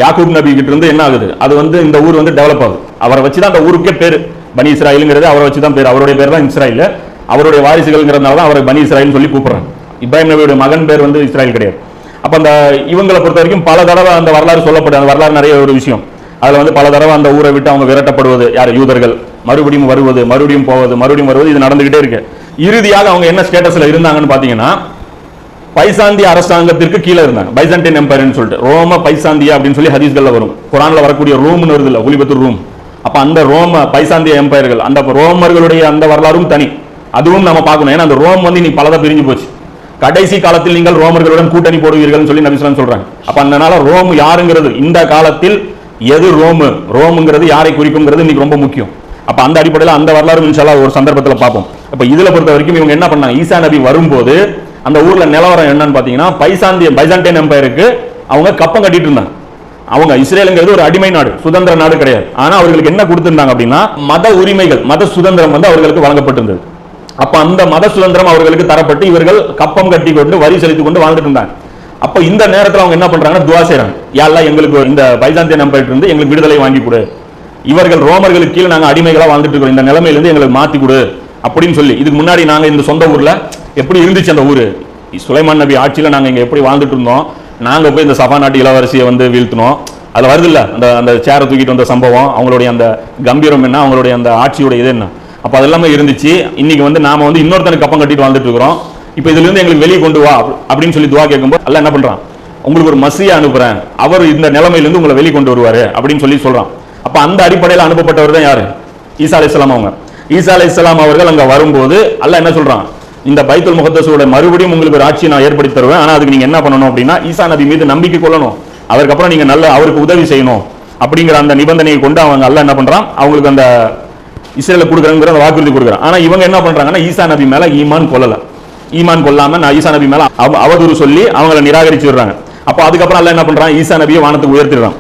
யாக்கூப் நபி கிட்ட இருந்து என்ன ஆகுது? அது வந்து இந்த ஊர் வந்து டெவலப் ஆகுது. அவரை வச்சு தான் அந்த ஊருக்கே பேர். பனி இஸ்ராயிலுங்கிறது அவரை வச்சு தான் பேர். அவருடைய பேர் தான் இஸ்ராயில். அவருடைய வாரிசுகள்ங்கிறதுனால தான் அவரை பனி இஸ்ராயில் சொல்லி கூப்பிடுறாங்க. இப்ராஹிம் நபியுடைய மகன் பேர் வந்து இஸ்ராயில் கிடையாது. அப்ப அந்த இவங்களை பொறுத்த வரைக்கும் பல தடவை அந்த வரலாறு சொல்லப்படுது. அந்த வரலாறு நிறைய ஒரு விஷயம். அதில் வந்து பல தடவை அந்த ஊரை விட்டு அவங்க விரட்டப்படுவது யார்? யூதர்கள். மறுபடியும் வருவது மறுபடியும் போவது மறுபடியும் வருவது இது நடந்துகிட்டே இருக்கு. இறுதியாக அவங்க என்ன ஸ்டேட்டஸ்ல இருந்தாங்கன்னு பாத்தீங்கன்னா பைசாந்திய அரசாங்கத்திற்கு கீழே இருந்தாங்க. பைசாண்டியன் எம்பையர்னு சொல்லிட்டு. ரோம பைசாந்தியா அப்படின்னு சொல்லி ஹதீஸ்கள்ல வரும். குரான்ல வரக்கூடிய ரூம்னு வருது இல்லை குலிபத்தூர் ரூம். அப்ப அந்த ரோம பைசாந்திய எம்பையர்கள் அந்த ரோமர்களுடைய அந்த வரலாறும் தனி. அதுவும் நம்ம பார்க்கணும். ஏன்னா அந்த ரோம் வந்து இன்னைக்கு பலதா பிரிஞ்சு போச்சு. கடைசி காலத்தில் நீங்கள் ரோமர்களுடன் கூட்டணி போடுவீர்கள் சொல்லி நபிஸ்லாம் சொல்றாங்க. அப்ப அதனால ரோம் யாருங்கிறது? இந்த காலத்தில் எது ரோமு? ரோமுங்கிறது யாரை குறிக்குங்கிறது இன்னைக்கு ரொம்ப முக்கியம். அப்ப அந்த அடிப்படையில் அந்த வரலாறு இன்ஷால்லா ஒரு சந்தர்ப்பத்தில் பார்ப்போம். அப்ப இதுல பொறுத்த வரைக்கும் இவங்க என்ன பண்ணாங்க? ஈசா நபி வரும்போது அந்த ஊர்ல நிலவரம் என்னன்னு பாத்தீங்கன்னா பைசாந்திய பைசாண்டியன் எம்பையருக்கு அவங்க கப்பம் கட்டிட்டு இருந்தாங்க. அவங்க இஸ்ரேலுங்கிறது ஒரு அடிமை நாடு சுதந்திர நாடு கிடையாது. ஆனா அவர்களுக்கு என்ன கொடுத்திருந்தாங்க அப்படின்னா மத உரிமைகள் மத சுதந்திரம் வந்து அவர்களுக்கு வழங்கப்பட்டிருந்தது. அப்ப அந்த மத சுதந்திரம் அவர்களுக்கு தரப்பட்டு இவர்கள் கப்பம் கட்டி கொண்டு வரி செலுத்தி கொண்டு வாழ்ந்துட்டு இருந்தாங்க. அப்ப இந்த நேரத்துல அவங்க என்ன பண்றாங்க துவா செய்றாங்க. யாரெல்லாம் எங்களுக்கு இந்த பைசாந்திய நம்பர்கிட்ட இருந்து எங்களுக்கு விடுதலை வாங்கி கொடு. இவர்கள் ரோமர்களுக்கு கீழே நாங்க அடிமைகளா வாழ்ந்துட்டு இருக்கோம் இந்த நிலைமையிலிருந்து எங்களுக்கு மாத்தி கொடு. அப்படின்னு சொல்லி இதுக்கு முன்னாடி நாங்கள் இந்த சொந்த ஊரில் எப்படி இருந்துச்சு அந்த ஊர்? சுலைமான் நபி ஆட்சியில் நாங்கள் இங்கே எப்படி வாழ்ந்துட்டு இருந்தோம்? நாங்கள் போய் இந்த சபா நாட்டு இளவரசியை வந்து வீழ்த்தினோம். அதில் வருதுல்ல அந்த அந்த சேரை தூக்கிட்டு வந்த சம்பவம் அவங்களுடைய அந்த கம்பீரம் என்ன அவங்களுடைய அந்த ஆட்சியோட இது என்ன? அப்ப அதெல்லாமே இருந்துச்சு. இன்னைக்கு வந்து நாம வந்து இன்னொருத்தனுக்கு கப்பம் கட்டிட்டு வாழ்ந்துட்டு இருக்கிறோம். இப்போ இதுலேருந்து எங்களுக்கு வெளியே கொண்டு வா அப்படின்னு சொல்லி துவா கேட்கும்போது எல்லாம் என்ன பண்ணுறான் உங்களுக்கு ஒரு மசியை அனுப்புகிறேன் அவர் இந்த நிலைமையிலேருந்து உங்களை வெளியே கொண்டு அப்படின்னு சொல்லி சொல்கிறான் அப்போ அந்த அடிப்படையில் அனுப்பப்பட்டவர் தான் யார்? ஈசா அலைஹிஸ்ஸலாம் அவங்க. ஈசா அலைஹிஸ்ஸலாம் அவர்கள் அங்க வரும்போது அல்ல என்ன சொல்றான்? இந்த பைத்துல் முகத்தசூட மறுபடியும் உங்களுக்கு ஒரு ஆட்சியை நான் ஏற்படுத்தி தருவேன். ஆனா அதுக்கு நீங்க என்ன பண்ணணும் அப்படின்னா ஈசா நபி மீது நம்பிக்கை கொள்ளணும். அதுக்கப்புறம் நீங்க நல்ல அவருக்கு உதவி செய்யணும். அப்படிங்கிற அந்த நிபந்தனையை கொண்டு அவங்க அல்ல என்ன பண்றான்? அவங்களுக்கு அந்த இஸ்ரேல கொடுக்குறேங்கிற அந்த வாக்குறுதி கொடுக்குறான். ஆனா இவங்க என்ன பண்றாங்கன்னா ஈசா நபி மேல ஈமான் கொள்ளல ஈமான் கொள்ளாம நான் ஈசா நபி மேல அவதூறு சொல்லி அவங்கள நிராகரிச்சு விடுறாங்க. அப்போ அதுக்கப்புறம் அல்ல என்ன பண்றான்? ஈசா நபியை வானத்துக்கு உயர்த்திடுறான்.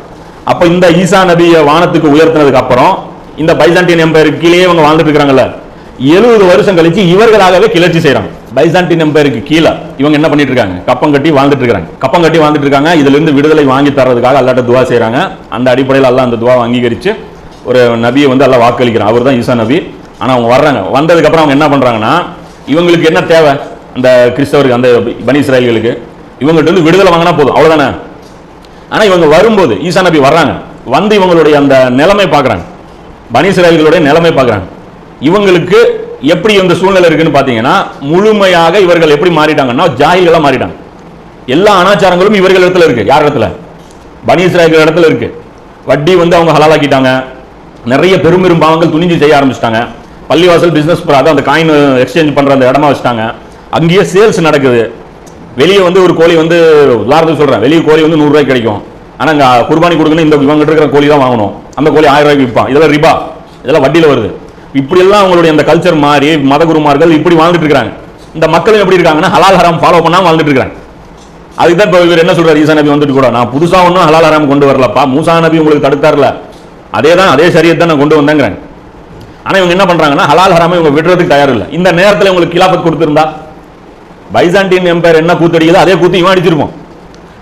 அப்ப இந்த ஈசா நபியை வானத்துக்கு உயர்த்தினதுக்கு அப்புறம் இந்த பைசாண்டியன் எம்பையருக்கு கீழே இவங்க வாழ்ந்துட்டு இருக்கிறாங்கல்ல. எழுபது வருஷம் கழிச்சு இவர்களாகவே கிளர்ச்சி செய்றாங்க. பைசாண்டின் எம்பையருக்கு கீழே இவங்க என்ன பண்ணிட்டு இருக்காங்க? கப்பம் கட்டி வாழ்ந்துட்டு இருக்காங்க. கப்பம் கட்டி வாழ்ந்துட்டு இருக்காங்க. இதுல இருந்து விடுதலை வாங்கி தர்றதுக்காக அல்லாட்ட துவா செய்கிறாங்க அந்த அடிப்படையில் எல்லாம் அந்த துவா அங்கீகரிச்சு ஒரு நபியை வந்து எல்லாம் வாக்களிக்கிறான். அவர் தான் ஈசா நபி. ஆனால் அவங்க வர்றாங்க. வந்ததுக்கப்புறம் அவங்க என்ன பண்றாங்கன்னா இவங்களுக்கு என்ன தேவை? அந்த கிறிஸ்தவருக்கு அந்த பனி இஸ்ராயல்களுக்கு இவங்ககிட்ட இருந்து விடுதலை வாங்கினா போதும். அவ்வளோதானே ஆனால் இவங்க வரும்போது ஈசா நபி வர்றாங்க. வந்து இவங்களுடைய அந்த நிலைமை பார்க்கறாங்க. பனி நிலைமை பார்க்குறாங்க. இவங்களுக்கு எப்படி இந்த சூழ்நிலை இருக்குன்னு பார்த்தீங்கன்னா முழுமையாக இவர்கள் எப்படி மாறிட்டாங்கன்னா ஜாகிகளா மாறிட்டாங்க. எல்லா அனாச்சாரங்களும் இவர்கள் இடத்துல இருக்கு. யார் இடத்துல? பனி இடத்துல இருக்கு. வட்டி வந்து அவங்க ஹலாலாக்கிட்டாங்க. நிறைய பெரும் பாவங்கள் துணிஞ்சு செய்ய ஆரம்பிச்சிட்டாங்க. பள்ளிவாசல் பிஸ்னஸ் அதான் அந்த காயின் எக்ஸ்சேஞ்ச் பண்ணுற அந்த இடமா வச்சுட்டாங்க. அங்கேயே சேல்ஸ் நடக்குது. வெளியே வந்து ஒரு கோழி வந்து உதாரணத்துக்கு சொல்கிறேன் வெளியே கோழி வந்து நூறுரூவாய்க்கு கிடைக்கும். ஆனா இங்கே குர்பானி கொடுக்கணும் இந்த இவங்க இருக்கிற கோழி தான் வாங்கணும். அந்த கோழி ஆயிரம் ரூபாய்க்கு விற்பான். இதெல்லாம் ரிபா. இதெல்லாம் வட்டியில வருது. இப்படி எல்லாம் அவங்களுடைய அந்த கல்ச்சர் மாறி மதகுருமார்கள் இப்படி வாழ்ந்துட்டு இருக்காங்க இந்த மக்களும் எப்படி இருக்காங்கன்னா ஹலால் ஹராம் ஃபாலோ பண்ணாமல் வாழ்ந்துட்டு இருக்காங்க தான் இப்போ இவர் என்ன சொல்கிறார் ஈசா நபி வந்துட்டு கூட நான் புதுசாக ஒன்றும் ஹலால் ஹராம் கொண்டு வரலப்பா. மூசா நபி உங்களுக்கு தடுத்தார்ல. அதே தான் அதே சரியத்தை நான் கொண்டு வந்தேங்கிறாங்க ஆனா இவங்க என்ன பண்றாங்கன்னா ஹலால் ஹராமை இவங்க விடுறதுக்கு தயார் இல்லை. இந்த நேரத்துல உங்களுக்கு கிலாபத் கொடுத்துருந்தா பைசாண்டியன் எம்பையர் என்ன கூத்தடிக்குதோ அதே கூத்து இவன் அடிச்சிருப்போம்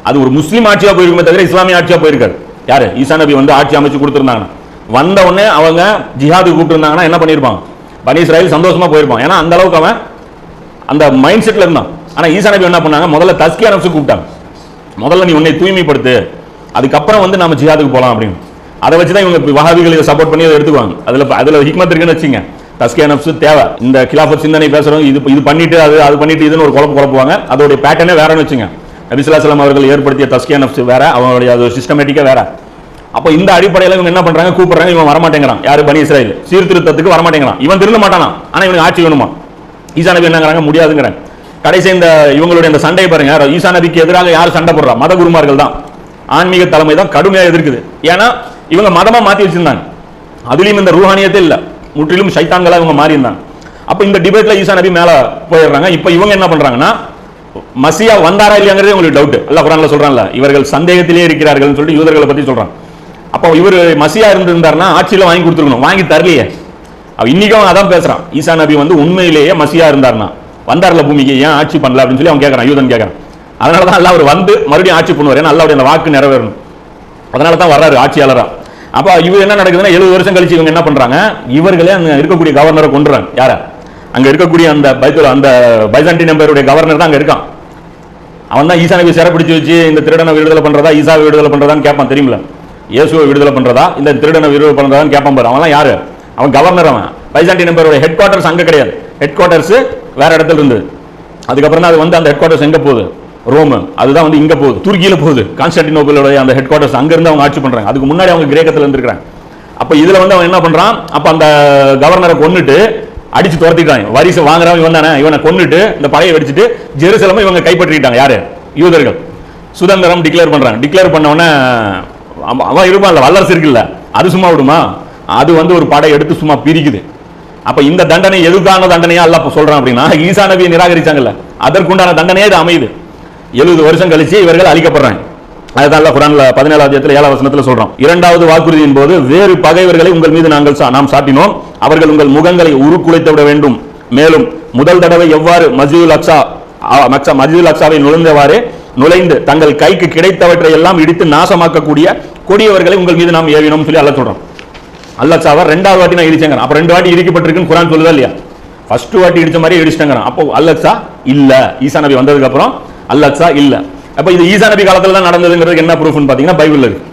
அது ஒரு முஸ்லீம் ஆட்சியா போயிருக்குமே தவிர இஸ்லாமிய ஆட்சியா போயிருக்காரு யாரு? ஈசா நபி வந்து ஆட்சி அமைச்சு கொடுத்துருந்தாங்க வந்த உடனே அவங்க ஜிஹாது கூப்பிட்டுருந்தாங்கன்னா என்ன பண்ணியிருப்பாங்க? பனி இஸ்ராயல் சந்தோஷமா போயிருப்பான் ஏன்னா அந்த அளவுக்கு அவன் அந்த மைண்ட் செட்ல இருந்தான். ஆனா ஈசா நபி என்ன பண்ணாங்க? முதல்ல தஸ்கியா நப்சு கூப்பிட்டாங்க. முதல்ல நீ உன்னை தூய்மைப்படுத்து. அதுக்கப்புறம் வந்து நம்ம ஜிஹாதுக்கு போகலாம் அப்படின்னு. அதை வச்சு தான் இவங்க வகாவிகள் இதை சப்போர்ட் பண்ணி அதை எடுத்துக்குவாங்க. அதில் அதில் ஹிக்மத் இருக்குன்னு வச்சுங்க தஸ்கியா நப்சு தேவை. இந்த கிலாஃபர் சிந்தனை பேசுகிறவங்க இது இது பண்ணிட்டு அது அது பண்ணிட்டு இதுன்னு ஒரு குழப்பம் குழப்புவாங்க. அதோடைய பேட்டர்னே வேறன்னு வச்சுங்க நபிசுல்லாசலம் அவர்கள் ஏற்படுத்திய தஸ்கியா நப்சு வேற அவங்களுடைய அது சிஸ்டமேட்டிக்காக வேற. அப்போ இந்த அடிப்படையில் இவங்க என்ன பண்றாங்க? கூப்பிடுறாங்க இவன் வரமாட்டேங்கிறான். யாரு? பனி இஸ்ரேல். சீர்திருத்தத்துக்கு வரமாட்டேங்கிறான். இவன் திருந்த மாட்டானா ஆனால் இவனுக்கு ஆட்சி வேணுமா? ஈசா நபி என்னங்கிறாங்க முடியாதுங்கிறாங்க. கடைசி இந்த இவங்களுடைய இந்த சண்டையை பாருங்க. ஈசா நபிக்கு எதிராக யார் சண்டை போடுறா? மத குருமார்கள் தான். ஆன்மீக தலைமை தான் கடுமையாக எதிர்க்குது. ஏன்னா இவங்க மதமாக மாற்றி வச்சிருந்தாங்க. அதுலேயும் இந்த ரூஹானியத்தை இல்லை. முற்றிலும் சைத்தாங்களாக இவங்க மாறி இருந்தாங்க அப்போ இந்த டிபேட்டில் ஈசா நபி மேலே போயிடுறாங்க. இப்போ இவங்க என்ன பண்ணுறாங்கன்னா மசியா வந்தாரா இல்லையாங்கிறதே உங்களுக்கு டவுட் அல்ல குரான்ல சொல்றான்ல இவர்கள் சந்தேகத்திலே இருக்கிறார்கள்னு சொல்லிட்டு யூதர்களை பத்தி சொல்றாங்க அப்போ இவர் மசியா இருந்திருந்தாருன்னா ஆட்சியில வாங்கி கொடுத்துருக்கணும். வாங்கி தரலையே. அவ இன்னைக்கும் அவன் அதான் பேசுறான். ஈசா நபி வந்து உண்மையிலேயே மசியா இருந்தார்னா வந்தார்ல பூமிக்கு ஏன் ஆட்சி பண்ணல அப்படின்னு சொல்லி அவன் கேட்கறான் யூதன் கேட்கறான் அதனால தான் அவர் வந்து மறுபடியும் ஆட்சி பண்ணுவார். ஏன்னா அல்லாவுடைய அந்த வாக்கு நிறைவேறணும். அதனால தான் வர்றாரு ஆட்சியாளரா. அப்ப இவர் என்ன நடக்குதுன்னா எழுபது வருஷம் கழிச்சு இவங்க என்ன பண்றாங்க? இவர்களே அங்க இருக்கக்கூடிய கவர்னரை கொண்டுறாங்க யாரை? அங்க இருக்கக்கூடிய அந்த பைத்தூர் அந்த பைசாண்டின் நம்பருடைய கவர்னர் தான் அங்க இருக்கான். அவன் தான் ஈசானவை சிறப்பிடிச்சு வச்சு இந்த திருடனை விடுதலை பண்றதா ஈசாவை விடுதலை பண்றதான்னு கேட்பான் தெரியுமில்ல? இயேசுவை விடுதலை பண்றதா இந்த திருடனை விடுதலை பண்ணுறதான்னு கேட்பான் பாரு. அவன்லாம் யாரு? அவன் கவர்னர் அவன். பைசாண்டின் நம்பருடைய ஹெட் குவார்டர்ஸ் அங்க கிடையாது. ஹெட் குவார்டர்ஸ் வேற இடத்துல இருந்து அதுக்கப்புறம் தான் அது வந்து அந்த ஹெட் குவார்டர்ஸ் எங்க போகுது? ரோம். அதுதான் வந்து இங்க போகுது. துருக்கியில போகுது. கான்ஸ்டான்டினோபிளோட அந்த ஹெட் குவார்டர்ஸ் அங்க இருந்து அவங்க ஆட்சி பண்றாங்க. அதுக்கு முன்னாடி அவங்க கிரேக்கத்துல இருந்திருக்காங்க அப்ப இதுல வந்து அவன் என்ன பண்றான்? அப்ப அந்த கவர்னரை கொன்னுட்டு அடிச்சு துரத்திட்டாங்க. வரிசை வாங்குறவன் இவன் தானே? இவனை கொண்டுட்டு இந்த படையை வெடிச்சிட்டு ஜெருசலமும் இவங்க கைப்பற்றிட்டாங்க. யாரு? யூதர்கள். சுதந்திரம் டிக்ளேர் பண்றாங்க. டிக்ளேர் பண்ண உடனே அவன் இருப்பான் இருப்பான்ல வல்லரசு இருக்குல்ல அது சும்மா விடுமா? அது வந்து ஒரு படை எடுத்து சும்மா பிரிக்குது. அப்ப இந்த தண்டனை எதுக்கான தண்டனையா அல்ல சொல்கிறான் சொல்றான் அப்படின்னா ஈசா நபியை நிராகரிச்சாங்கல்ல அதற்குண்டான தண்டனையே இது அமையுது. எழுபது வருஷம் கழிச்சு இவர்கள் அழிக்கப்படுறாங்க. அதுதான் குரான்ல பதினேழாவது ஏழாவது வசனத்தில் சொல்றோம் இரண்டாவது வாக்குறுதியின் போது வேறு பகைவர்களை உங்கள் மீது நாங்கள் சா- நாம் சாட்டினோம். அவர்கள் உங்கள் முகங்களை உருக்குலைத்து விட வேண்டும். மேலும் முதல் தடவை எவ்வாறு மஸ்ஜிதுல் அக்ஸா ஆ, மக்ஸா மஸ்ஜிதுல் நுழைந்தவாறு நுழைந்து தங்கள் கைக்கு கிடைத்தவற்றை எல்லாம் இடித்து நாசமாக்கக்கூடிய கொடியவர்களை உங்கள் மீது நாம் ஏவினோம் சொல்லி அல்ல சொல்றோம் அல்லக்ஸாவை ரெண்டாவது வாட்டி நான் இடிச்சேங்க அப்ப ரெண்டு வாட்டி இடிக்கப்பட்டிருக்குன்னு குரான் சொல்லுதா இல்லையா? ஃபர்ஸ்ட் வாட்டி இடிச்ச மாதிரி இடிச்சிட்டேங்கிறான். அப்போ அல்லக்ஸா இல்ல. ஈசா நபி வந்ததுக்கு அப்புறம் அல்லக்ஸா இல்ல. அப்ப இது ஈசா நபி காலத்துல தான் நடந்ததுங்கிறதுக்கு என்ன ப்ரூஃப்னு பாத்தீங்கன்னா பைபிள் இருக்கு.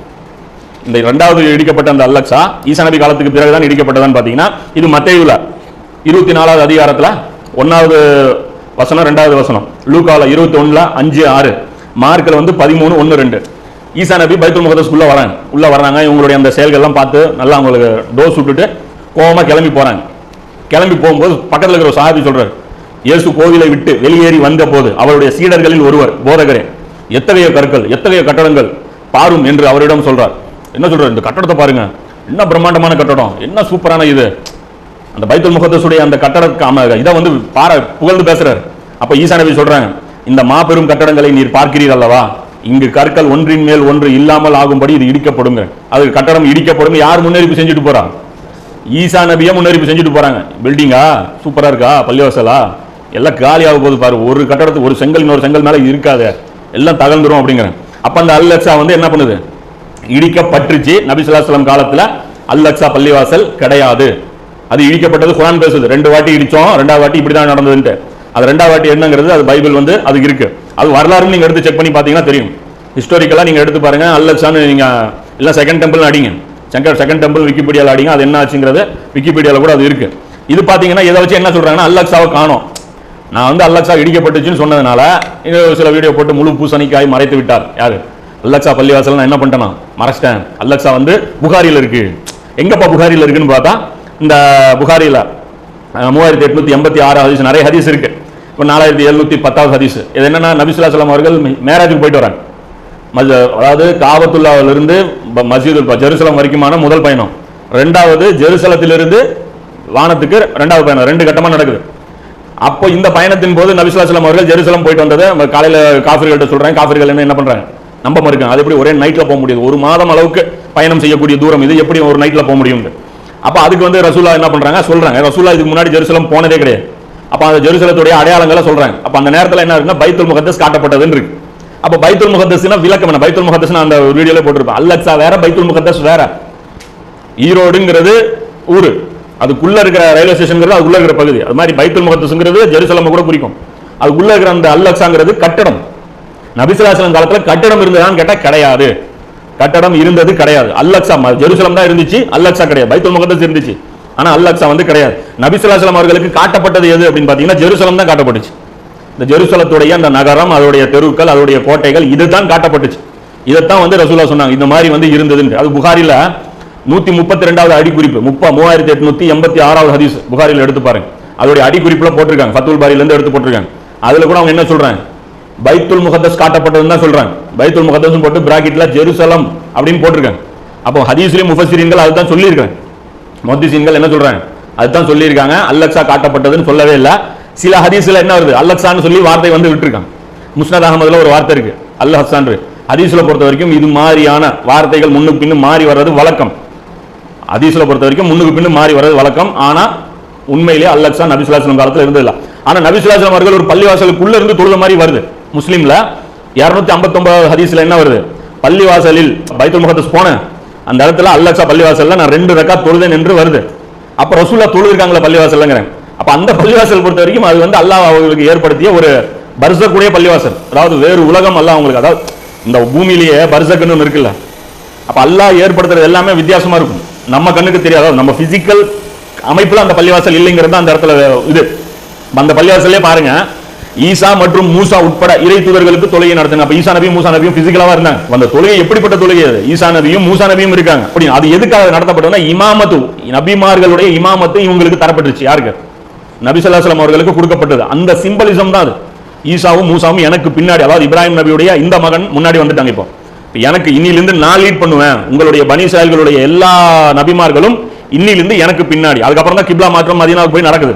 இந்த இரண்டாவது இடிக்கப்பட்ட அந்த அல்லக்ஸா ஈசாநபி காலத்துக்கு காலத்துக்கு பிறகுதான் இடிக்கப்பட்டதான்னு பார்த்தீங்கன்னா இது மத்தேயுல இருபத்தி நாலாவது அதிகாரத்தில் ஒன்னாவது வசனம் ரெண்டாவது வசனம். லூக்கால இருபத்தி ஒன்றில் அஞ்சு ஆறு. மார்க்கில் வந்து பதிமூணு ஒன்று ரெண்டு. ஈசா நபி பைத்துல் முகதஸ் உள்ள வராங்க. உள்ள வராங்க இவங்களுடைய அந்த செயல்கள்லாம் பார்த்து நல்லா அவங்களுக்கு டோஸ் விட்டுட்டு கோபமாக கிளம்பி போகிறாங்க கிளம்பி போகும்போது பக்கத்தில் இருக்கிற ஒரு சொல்கிறார் இயேசு கோவிலை விட்டு வெளியேறி வந்த போது அவருடைய சீடர்களில் ஒருவர் போதகரே எத்தகைய கற்கள் எத்தகைய கட்டடங்கள் பாரும் என்று அவரிடம் சொல்றார். என்ன சொல்கிற இந்த கட்டடத்தை பாருங்க. என்ன பிரம்மாண்டமான கட்டடம். என்ன சூப்பரான இது. அந்த பைத்துல் முகத்தசுடைய அந்த கட்டட இதை வந்து பார புகழ்ந்து பேசுறாரு. அப்ப ஈசா நபி சொல்றாங்க இந்த மாபெரும் கட்டடங்களை நீர் பார்க்கிறீர் அல்லவா? இங்கு கற்கள் ஒன்றின் மேல் ஒன்று இல்லாமல் ஆகும்படி இது இடிக்கப்படுங்க. அது கட்டடம் இடிக்கப்படும் யார் முன்னறிவிப்பு செஞ்சுட்டு போறா? ஈசா நபியா முன்னறிவிப்பு செஞ்சுட்டு போறாங்க. பில்டிங்கா? சூப்பரா இருக்கா? பள்ளிவாசலா? எல்லாம் காலியாக போகுது பாரு. ஒரு கட்டடத்துக்கு ஒரு செங்கல் இன்னொரு செங்கல் மேல இருக்காது. எல்லாம் தகழ்ந்துரும் அப்படிங்கிறேன் அப்ப அந்த அல்லக்ஸா வந்து என்ன பண்ணுது? இடிக்கப்பட்டுச்சு நபி காலத்தில். அலைஹி அல்லக்ஸா பள்ளிவாசல் கிடையாது. அது இடிக்கப்பட்டது குரான் பேசுது. ரெண்டு வாட்டி இடிச்சோம் ரெண்டாவது வாட்டி இப்படி தான் நடந்ததுன்ட்டு. அது ரெண்டாவது வாட்டி என்னங்கிறது அது பைபிள் வந்து அது இருக்கு. அது வரலாறு நீங்கள் எடுத்து செக் பண்ணி பார்த்தீங்கன்னா தெரியும். ஹிஸ்டோரிக்கலாக நீங்கள் எடுத்து பாருங்க. அல்லக்ஸான்னு நீங்கள் இல்லை செகண்ட் டெம்பிள் அடிங்க. சங்கர் செகண்ட் டெம்பிள் விக்கிபீடியாவில் அடிங்க. அது என்ன ஆச்சுங்கிறது விக்கிபீடியாவில் கூட அது இருக்கு. இது பார்த்தீங்கன்னா இதை வச்சு என்ன சொல்கிறாங்கன்னா அல்லக்ஸாவை காணோம். நான் வந்து அல்லக்ஸா இடிக்கப்பட்டுச்சுன்னு சொன்னதுனால சில வீடியோ போட்டு முழு பூசணிக்காய் மறைத்து விட்டார். யாரு? அல்லக்ஸா பள்ளிவாசல் நான் என்ன பண்ணிட்டேன்? மறைச்சிட்டேன். அல்லக்ஸா வந்து புகாரியில் இருக்கு. எங்கப்பா புகாரியில் இருக்குன்னு பார்த்தா இந்த புகாரியில் மூவாயிரத்தி எட்நூத்தி எண்பத்தி ஆறு ஹதீஸ் நிறைய ஹதீஸ் இருக்கு. இப்போ நாலாயிரத்தி எழுநூத்தி பத்தாவது ஹதீஸ். இது என்னன்னா நபிசுல்லா சலாம் அவர்கள் மேராஜுக்கு போயிட்டு வராங்க. மஸ்- அதாவது காபத்துல்லாவிலிருந்து ப- ஜெருசலம் வரைக்குமான முதல் பயணம். ரெண்டாவது ஜெருசலத்திலிருந்து வானத்துக்கு ரெண்டாவது பயணம். ரெண்டு கட்டமாக நடக்குது. அப்போ இந்த பயணத்தின் போது நபிசுல்லாஸ்லாம் அவர்கள் ஜெருசலம் போயிட்டு வந்ததை நம்ம காஃபிர்கள்ட்ட சொல்கிறாங்க காஃபிர்கள் என்ன என்ன பண்ணுறாங்க நம்ப மறுக்காங்க. அது எப்படி ஒரே நைட்ல போக முடியாது? ஒரு மாதம் அளவுக்கு பயணம் செய்யக்கூடிய தூரம் இது எப்படி ஒரு நைட்ல போக முடியும் அப்ப அதுக்கு வந்து ரசூலா என்ன பண்றாங்க? சொல்றாங்க. ரசூலா இதுக்கு முன்னாடி ஜெருசலம் போனதே கிடையாது. அப்ப அந்த ஜெருசலத்துடைய அடையாளங்களை சொல்றாங்க. அப்ப அந்த நேரத்தில் என்ன இருக்குன்னா பைத்துல் முகத்தஸ் காட்டப்பட்டதுன்னு இருக்கு. அப்ப பைத்துல் முகத்தஸ்னா விளக்கம் என்ன? பைத்துல் முகத்தஸ் அந்த வீடியோல போட்டிருப்பேன் அல்லக்ஸா வேற பைத்துல் முகத்தஸ் வேற. ஈரோடுங்கிறது ஊரு. அதுக்குள்ள இருக்கிற ரயில்வே ஸ்டேஷன்ங்கிறது அதுக்குள்ள இருக்கிற பகுதி. அது மாதிரி பைத்துல் முகத்தஸ்ங்கிறது ஜெருசலம் கூட குறிக்கும். அதுக்குள்ள இருக்கிற அந்த அல்லக்ஸாங்கிறது கட்டடம். நபிசுலாசலம் காலத்துல கட்டடம் இருந்ததான்னு கேட்டா கிடையாது. கட்டடம் இருந்தது கிடையாது. அல்லக்ஸா ம- ஜெருசலம் தான் இருந்துச்சு. அல்லக்ஸா கிடையாது. பைத்துல் முகத்தஸ் இருந்துச்சு. ஆனா அல்லக்ஸா வந்து கிடையாது. நபிசுலாசலம் அவர்களுக்கு காட்டப்பட்டது எது அப்படின்னு பாத்தீங்கன்னா ஜெருசலம் தான் காட்டப்பட்டுச்சு. இந்த ஜெருசலத்துடைய அந்த நகரம் அதோடைய தெருக்கள் அதோடைய கோட்டைகள் இதுதான் காட்டப்பட்டுச்சு. இதைத்தான் வந்து ரசூலா சொன்னாங்க. இந்த மாதிரி வந்து இருந்ததுன்னு. அது புகாரில நூத்தி முப்பத்தி ரெண்டாவது அடிக்குறிப்பு முப்பா மூவாயிரத்தி எட்நூத்தி எண்பத்தி ஆறாவது ஹதீஸ் புகாரில் எடுத்து பாருங்க. அதோடைய அடிக்குறிப்புல போட்டிருக்காங்க. ஃபத்துல் பாரில இருந்து எடுத்து போட்டிருக்காங்க. அதுல கூட அவங்க என்ன சொல்றாங்க? பைத்துல் முகத்தஸ் காட்டப்பட்டதுன்னு தான் சொல்றாங்க. பைத்துல் முகத்தஸ் போட்டு பிராக்கெட்ல ஜெருசலம் அப்படின்னு போட்டிருக்காங்க. அப்போ ஹதீஸ்லயும் முஃபசிரீன்கள் அதுதான் சொல்லியிருக்காங்க. மொத்திசீன்கள் என்ன சொல்றாங்க? அதுதான் சொல்லியிருக்காங்க. அல்லக்ஸா காட்டப்பட்டதுன்னு சொல்லவே இல்லை. சில ஹதீஸ்ல என்ன வருது? அல்லக்ஸான்னு சொல்லி வார்த்தை வந்து விட்டுருக்காங்க. முஸ்னத் அகமதுல ஒரு வார்த்தை இருக்கு. அல் ஹசான் ஹதீஸ்ல பொறுத்த வரைக்கும் இது மாதிரியான வார்த்தைகள் முன்னுக்கு பின்னு மாறி வர்றது வழக்கம். ஹதீஸ்ல பொறுத்த வரைக்கும் முன்னுக்கு பின்னு மாறி வர்றது வழக்கம். ஆனா உண்மையிலேயே அல்லக்ஸா நபிசுல்லாஸ்லம் காலத்தில் இருந்ததில்லை. ஆனா நபிசுல்லாஸ்லம் அவர்கள் ஒரு பள்ளிவாசலுக்குள்ள இருந்து தொழுத மாதிரி வருது. முஸ்லீம்ல 259 ஐம்பத்தொன்பது ஹதீஸ்ல என்ன வருது? பள்ளிவாசலில் பைத்துல் முகத்தஸ் போனேன் அந்த இடத்துல அல்லக்ஸா பள்ளிவாசல்ல நான் ரெண்டு ரெக்கா தொழுதேன் என்று வருது. அப்போ ரசூல்லா தொழுதிருக்காங்களா பள்ளிவாசல்ங்கிறேன் அப்போ அந்த பள்ளிவாசல் பொறுத்த வரைக்கும் அது வந்து அல்லாஹ் அவர்களுக்கு ஏற்படுத்திய ஒரு பர்சக்குடைய பள்ளிவாசல். அதாவது வேறு உலகம் அல்லாஹ் அவங்களுக்கு அதாவது இந்த பூமியிலேயே பர்சக்குன்னு ஒன்று இருக்குல்ல. அப்போ அல்லாஹ் ஏற்படுத்துறது எல்லாமே வித்தியாசமாக இருக்கும். நம்ம கண்ணுக்கு தெரியாது. நம்ம பிசிக்கல் அமைப்பில் அந்த பள்ளிவாசல் இல்லைங்கிறது அந்த இடத்துல இது. அந்த பள்ளிவாசல்லே பாருங்கள் ஈசா மற்றும் மூசா உட்பட இறை தூதர்களுக்கு தொழுகை நடத்துங்க. அப்ப ஈசா நபியும் மூசா நபியும் பிசிக்கலாவா இருந்தாங்க. அந்த தொழுகை எப்படிப்பட்ட தொழுகை அது? ஈசா நபியும் மூசா நபியும் இருக்காங்க. அப்படி அது எதுக்காக நடத்தப்பட்டதுன்னா இமாமத்து நபிமார்களுடைய இமாமத்து இவங்களுக்கு தரப்பட்டுருச்சு. யாருக்கு? நபி சொல்லாஸ்லாம் அவர்களுக்கு கொடுக்கப்பட்டது. அந்த சிம்பலிசம் தான் அது. ஈசாவும் மூசாவும் எனக்கு பின்னாடி அதாவது இப்ராஹிம் நபியுடைய இந்த மகன் முன்னாடி வந்துட்டாங்க இப்போ. எனக்கு இன்னிலிருந்து நான் லீட் பண்ணுவேன். உங்களுடைய பனி எல்லா நபிமார்களும் இன்னிலிருந்து எனக்கு பின்னாடி. அதுக்கப்புறம் தான் கிப்லா மாற்றம் மதீனாவுக்கு போய் நடக்குது.